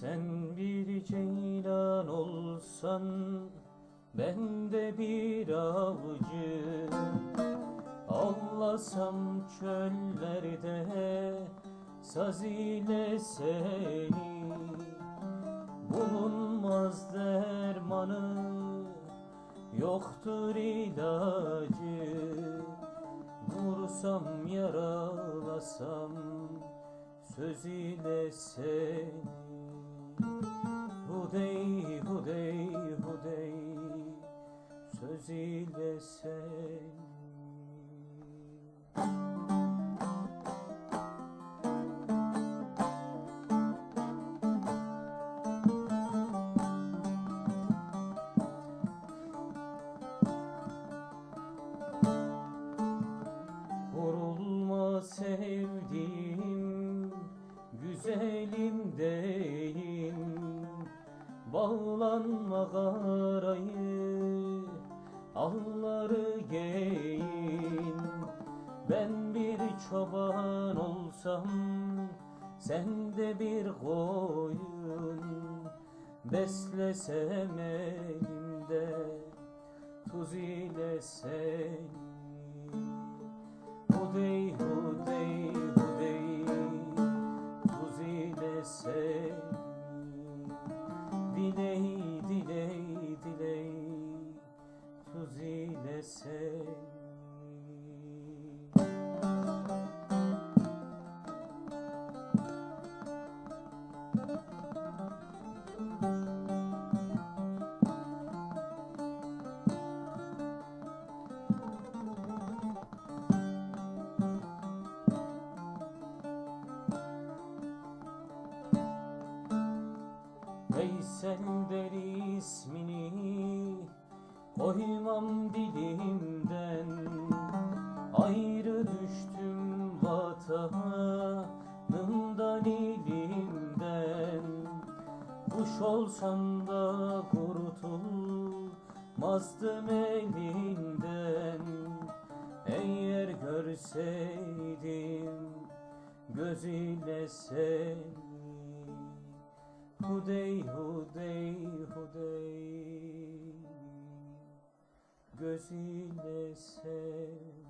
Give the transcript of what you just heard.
Sen bir ceylan olsan ben de bir avcı. Avlasam çöllerde saz ile seni. Bulunmaz dermanı yoktur ilacı. Vursam yaralasam söz ile seni Hudey hudey hudey söz ile Vurulma sevdiğim güzelim değil Bağlanma karayı alları giyin Ben bir çoban olsam sen de bir koyun. Beslesem elimde tuz ile seni Diley diley diley tuz ile seni Veysel der ismini koymam dilimden. Ayrı düştüm vatanımdan ilimden Kuş olsam da kurtulmazdım elinden. Eğer görseydim göz ile seni Hudey hudey hudey. Göz ile sev